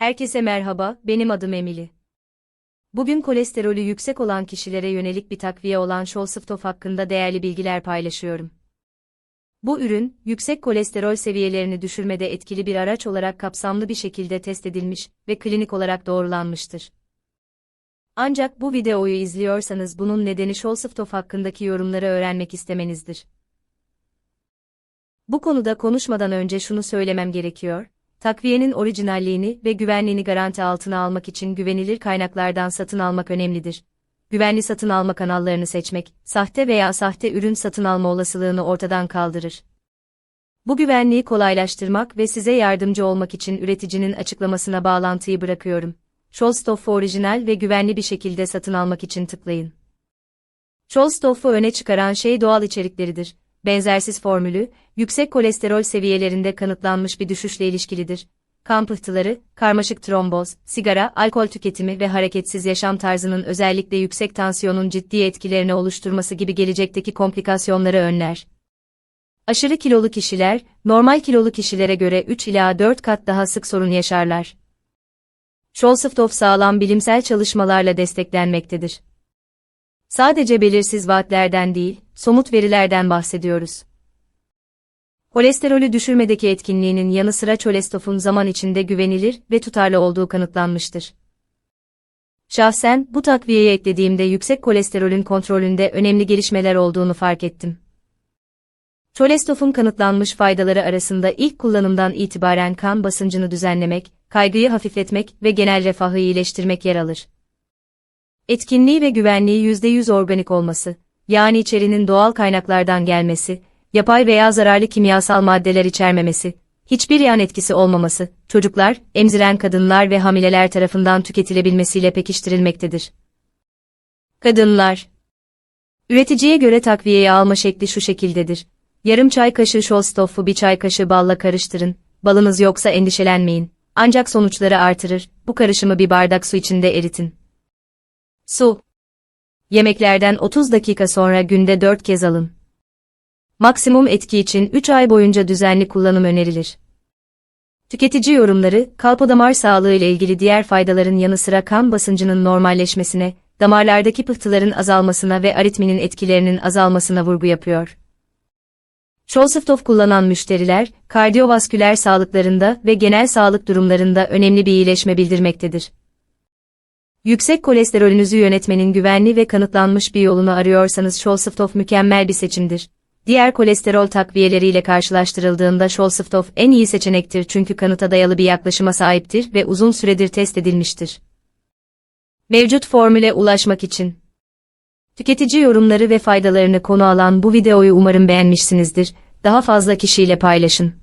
Herkese merhaba, benim adım Emily. Bugün kolesterolü yüksek olan kişilere yönelik bir takviye olan Şolsiftof hakkında değerli bilgiler paylaşıyorum. Bu ürün, yüksek kolesterol seviyelerini düşürmede etkili bir araç olarak kapsamlı bir şekilde test edilmiş ve klinik olarak doğrulanmıştır. Ancak bu videoyu izliyorsanız bunun nedeni Şolsiftof hakkındaki yorumları öğrenmek istemenizdir. Bu konuda konuşmadan önce şunu söylemem gerekiyor. Takviyenin orijinalliğini ve güvenliğini garanti altına almak için güvenilir kaynaklardan satın almak önemlidir. Güvenli satın alma kanallarını seçmek, sahte veya sahte ürün satın alma olasılığını ortadan kaldırır. Bu güvenliği kolaylaştırmak ve size yardımcı olmak için üreticinin açıklamasına bağlantıyı bırakıyorum. Scholstoff'u orijinal ve güvenli bir şekilde satın almak için tıklayın. Scholstoff'u öne çıkaran şey doğal içerikleridir benzersiz formülü, yüksek kolesterol seviyelerinde kanıtlanmış bir düşüşle ilişkilidir. Kan pıhtıları, karmaşık tromboz, sigara, alkol tüketimi ve hareketsiz yaşam tarzının özellikle yüksek tansiyonun ciddi etkilerini oluşturması gibi gelecekteki komplikasyonları önler. Aşırı kilolu kişiler, normal kilolu kişilere göre 3 ila 4 kat daha sık sorun yaşarlar. Scholziftof sağlam bilimsel çalışmalarla desteklenmektedir. Sadece belirsiz vaatlerden değil, somut verilerden bahsediyoruz. Kolesterolü düşürmedeki etkinliğinin yanı sıra çolestofun zaman içinde güvenilir ve tutarlı olduğu kanıtlanmıştır. Şahsen bu takviyeye eklediğimde yüksek kolesterolün kontrolünde önemli gelişmeler olduğunu fark ettim. Çolestofun kanıtlanmış faydaları arasında ilk kullanımdan itibaren kan basıncını düzenlemek, kaygıyı hafifletmek ve genel refahı iyileştirmek yer alır. Etkinliği ve güvenliği %100 organik olması, yani içerinin doğal kaynaklardan gelmesi, yapay veya zararlı kimyasal maddeler içermemesi, hiçbir yan etkisi olmaması, çocuklar, emziren kadınlar ve hamileler tarafından tüketilebilmesiyle pekiştirilmektedir. Kadınlar Üreticiye göre takviyeyi alma şekli şu şekildedir. Yarım çay kaşığı şolstofu bir çay kaşığı balla karıştırın, balınız yoksa endişelenmeyin. Ancak sonuçları artırır, bu karışımı bir bardak su içinde eritin. Su. Yemeklerden 30 dakika sonra günde 4 kez alın. Maksimum etki için 3 ay boyunca düzenli kullanım önerilir. Tüketici yorumları, kalp damar sağlığı ile ilgili diğer faydaların yanı sıra kan basıncının normalleşmesine, damarlardaki pıhtıların azalmasına ve aritminin etkilerinin azalmasına vurgu yapıyor. Şolsiftof kullanan müşteriler, kardiyovasküler sağlıklarında ve genel sağlık durumlarında önemli bir iyileşme bildirmektedir. Yüksek kolesterolünüzü yönetmenin güvenli ve kanıtlanmış bir yolunu arıyorsanız Şolsiftof mükemmel bir seçimdir. Diğer kolesterol takviyeleriyle karşılaştırıldığında Şolsiftof en iyi seçenektir çünkü kanıta dayalı bir yaklaşıma sahiptir ve uzun süredir test edilmiştir. Mevcut formüle ulaşmak için Tüketici yorumları ve faydalarını konu alan bu videoyu umarım beğenmişsinizdir. Daha fazla kişiyle paylaşın.